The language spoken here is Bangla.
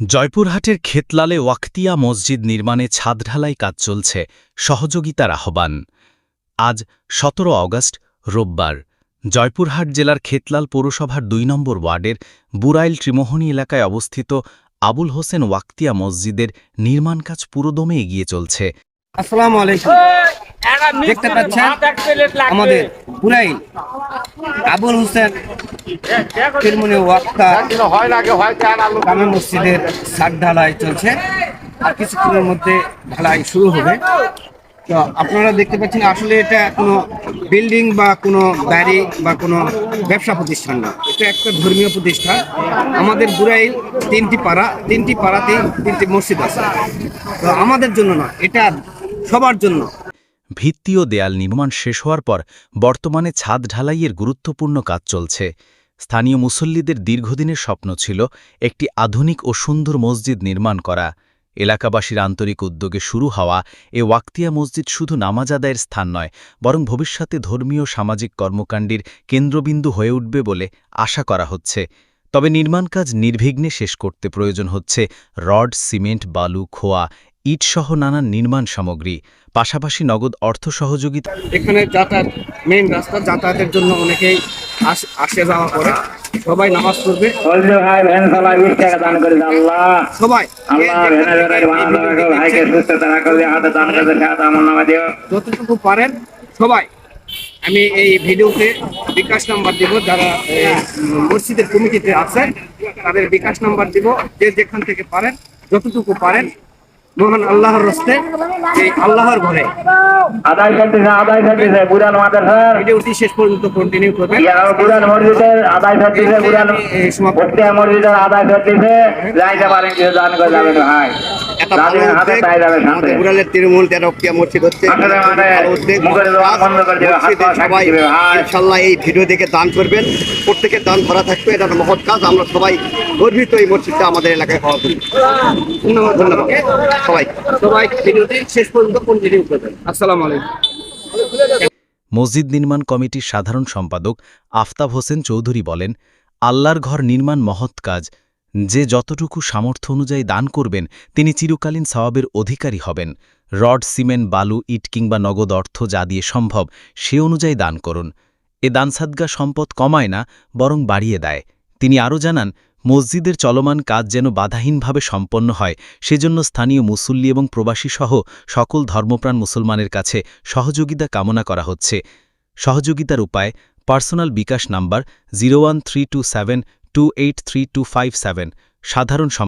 জয়পুরহাটের খেতলালে ওয়াক্তিয়া মসজিদ নির্মাণে ছাদ ঢালাই কাজ চলছে সহযোগিতার আহ্বান। আজ সতেরো অগস্ট রোববার। জয়পুরহাট জেলার খেতলাল পৌরসভার দুই নম্বর ওয়ার্ডের বুরাইল ত্রিমোহনী এলাকায় অবস্থিত আবুল হোসেন ওয়াক্তিয়া মসজিদের নির্মাণ কাজ পুরোদমে এগিয়ে চলছে। আসসালামু আলাইকুম। দেখতে পাচ্ছেন আমাদের পুরাই আবুল হোসেন ওয়াক্তা মসজিদের ছাদ ঢালাই চলছে। আর কিছুক্ষণের মধ্যে ঢালাই শুরু হবে। তো আপনারা দেখতে পাচ্ছেন আসলে এটা কোনো বিল্ডিং বা কোনো বাড়ি বা কোনো ব্যবসা প্রতিষ্ঠান না। এটা একটা ধর্মীয় প্রতিষ্ঠান। আমাদের বুড়াইল তিনটি পাড়া তিনটি পাড়াতেই তিনটি মসজিদ আছে। তো আমাদের জন্য না এটা সবার জন্য। ভিত্তি ও দেয়াল নির্মাণ শেষ হওয়ার পর বর্তমানে ছাদ ঢালাইয়ের গুরুত্বপূর্ণ কাজ চলছে। স্থানীয় মুসল্লিদের দীর্ঘদিনের স্বপ্ন ছিল একটি আধুনিক ও সুন্দর মসজিদ নির্মাণ করা। এলাকাবাসীর আন্তরিক উদ্যোগে শুরু হওয়া এ ওয়াক্তিয়া মসজিদ শুধু নামাজ আদায়ের স্থান নয়, বরং ভবিষ্যতে ধর্মীয় সামাজিক কর্মকাণ্ডের কেন্দ্রবিন্দু হয়ে উঠবে বলে আশা করা হচ্ছে। তবে নির্মাণ কাজ নির্বিঘ্নে শেষ করতে প্রয়োজন হচ্ছে রড, সিমেন্ট, বালু, খোয়া, ইটসহ নানান নির্মাণ সামগ্রী। পাশাপাশি নগদ অর্থ সহযোগিতা এখানে যাতায়াত মেইন রাস্তা যাতায়াতের জন্য অনেকেই আস- যাওয়া করে সবাই নামাজ পড়বে। বলছে ভাই ভ্যান চালা বিশ টাকা দান করে আল্লাহ। সবাই আল্লাহ ভালো রাখো ভাইকে সুস্থতা রাখো হাতে দান করে সাথে আমার নামে দিও। যতটুকু পারেন সবাই আমি এই ভিডিওতে বিকাশ নাম্বার দিব যারা মসজিদের কমিটিতে আছে তাদের বিকাশ নাম্বার দিব যে যেখান থেকে পারেন যতটুকু পারেন মহান আল্লাহর রস্তে এই আল্লাহর ঘরে। আদায় করতেছে আদায় করতেছে বুড়ান মাদ্রাসার ভিডিওটি শেষ পর্যন্ত কন্টিনিউ ইয়ার বুড়ান মসজিদের আদায় বুড়ান এই সমাপ্ত প্রত্যেক মসজিদের আদায় করতেছে যাইতে পারেন কিছু দান করে যাবেন ভাই। একটা ভালো উদ্যোগ। আমাদের তৃণমূল তেরোপিয়া মসজিদ হচ্ছে ভালো উদ্যোগ, করে সবাই ইনশাল্লাহ এই ভিডিও দেখে দান করবেন প্রত্যেকের দান ভরা থাকবে এটা মহৎ কাজ আমরা সবাই গর্বিত এই মসজিদটা আমাদের এলাকায় হওয়ার জন্য ধন্যবাদ ধন্যবাদ। সবাই। সবাই ভিডিওটি শেষ পর্যন্ত কন্টিনিউ করবেন? আসসালামু আলাইকুম। মসজিদ নির্মাণ কমিটির সাধারণ সম্পাদক আফতাব হোসেন চৌধুরী বলেন আল্লাহর ঘর নির্মাণ মহৎ কাজ যে যতটুকু সামর্থ্য অনুযায়ী দান করবেন, তিনি চিরকালীন সওয়াবের অধিকারী হবেন। রড, সিমেন্ট, বালু, ইট কিংবা নগদ অর্থ যা দিয়ে সম্ভব, সে অনুযায়ী দান করুন। এ দানসাদগা সম্পদ কমায় না, বরং বাড়িয়ে দেয়। তিনি আরও জানান, মসজিদের চলমান কাজ যেন বাধাহীনভাবে সম্পন্ন হয়, সেজন্য স্থানীয় মুসল্লি এবং প্রবাসীসহ সকল ধর্মপ্রাণ মুসলমানের কাছে সহযোগিতা কামনা করা হচ্ছে। সহযোগিতার উপায়, personal bKash number zero one three two সাধারণ